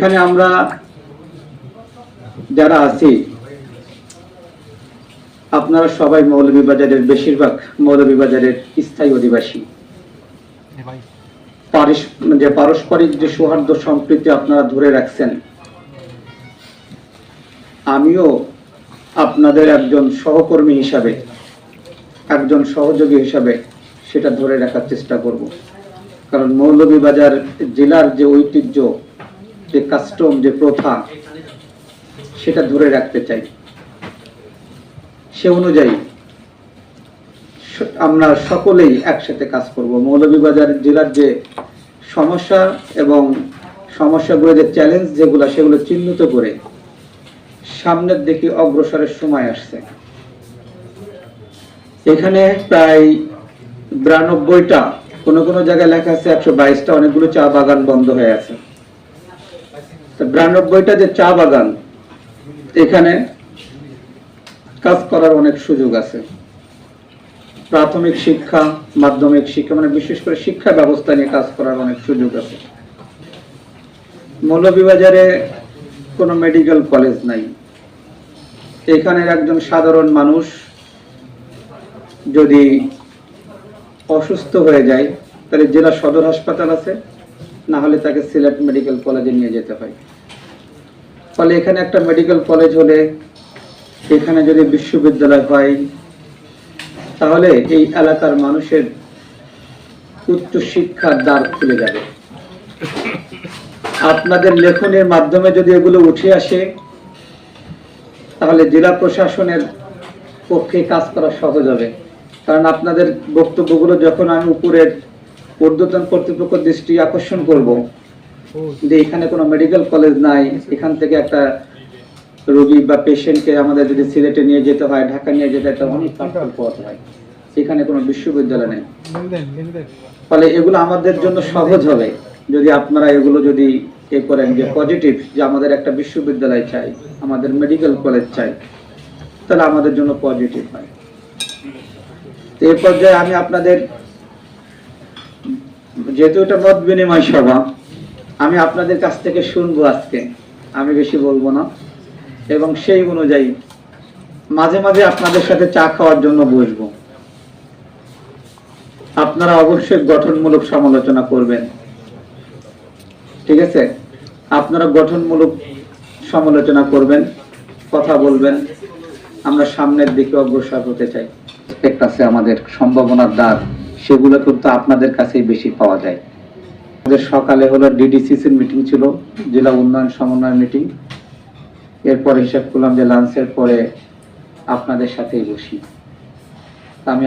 এখানে আমরা যারা আছি, আপনারা সবাই মৌলভীবাজারের বেশিরভাগ মৌলভীবাজারের স্থায়ী অধিবাসী। যে পারস্পরিক যে সৌহার্দ্য সম্প্রীতি আপনারা ধরে রাখছেন, আমিও আপনাদের একজন সহকর্মী হিসাবে, একজন সহযোগী হিসাবে সেটা ধরে রাখার চেষ্টা করব। কারণ মৌলভীবাজার জেলার যে ঐতিহ্য যে কাস্টম যে প্রথা, সেটা ধরে রাখতে চাই। সে অনুযায়ী আমরা সকলেই একসাথে কাজ করব। মৌলভীবাজার জেলার যে সমস্যা এবং সমস্যাগুলো, যে চ্যালেঞ্জ যেগুলো, সেগুলো চিহ্নিত করে সামনের দিকে অগ্রসরের সময় আসছে। এখানে প্রায় বিরানব্বইটা, কোনো কোনো জায়গায় লেখা আছে একশো বাইশটা, অনেকগুলো চা বাগান বন্ধ হয়ে আছে। বিরানব্বইটা যে চা বাগান, এখানে কাজ করার অনেক সুযোগ আছে। প্রাথমিক শিক্ষা, মাধ্যমিক শিক্ষা মানে বিশেষ করে শিক্ষা ব্যবস্থা নিয়ে কাজ করার অনেক সুযোগ আছে। মৌলভীবাজারে কোনো মেডিকেল কলেজ নাই। এখানের একজন সাধারণ মানুষ যদি অসুস্থ হয়ে যায়, তাহলে জেলা সদর হাসপাতাল আছে। না হলে তাকে সিলেট মেডিকেল কলেজে নিয়ে যেতে হয়। ফলে এখানে একটা মেডিকেল কলেজ হলে এখানে যদি বিশ্ববিদ্যালয় হয়, তাহলে এই এলাকার মানুষের উচ্চ শিক্ষার দ্বার খুলে যাবে। আপনাদের লেখনের মাধ্যমে যদি এগুলো উঠে আসে, তাহলে জেলা প্রশাসনের পক্ষে কাজ করা সহজ হবে। কারণ আপনাদের বক্তব্যগুলো যখন আমি উপরের ঊর্ধ্বতন কর্তৃপক্ষ দৃষ্টি আকর্ষণ করব যে এখানে কোনো মেডিকেল কলেজ নাই এখান থেকে একটা রোগী বা পেশেন্টকে আমাদের যদি সিলেটে নিয়ে যেতে হয় ঢাকা নিয়ে যেতে হয় অনেক কাঠখড় পোহাতে হয়। সেখানে কোনো বিশ্ববিদ্যালয় নেই। ফলে এগুলো আমাদের জন্য সহজ হবে। যদি আপনারা এগুলো যদি এ করেন যে পজিটিভ যে আমাদের একটা বিশ্ববিদ্যালয় চাই আমাদের মেডিকেল কলেজ চাই তাহলে আমাদের জন্য পজিটিভ হয়। তো এই পর্যায়ে আমি আপনাদের যেহেতু এটা মত বিনিময় সভা, আমি আপনাদের কাছ থেকে শুনব আজকে। আমি বেশি বলব না। এবং সেই অনুযায়ী মাঝে মাঝে আপনাদের সাথে চা খাওয়ার জন্য বসবো। আপনারা অবশ্যই গঠনমূলক সমালোচনা করবেন। ঠিক আছে? আপনারা গঠনমূলক সমালোচনা করবেন, কথা বলবেন। আমরা সামনের দিকে অগ্রসর হতে চাই। একটা আছে আমাদের সম্ভাবনার দ্বার। সেগুলো কিন্তু আপনাদের কাছেই বেশি পাওয়া যায়। আমাদের সকালে হলো ডিডিসিসির মিটিং ছিল, জেলা উন্নয়ন সমন্বয় মিটিং এরপর হিসাব করলাম যে লাঞ্চের পরে আপনাদের সাথেই বসি। আমি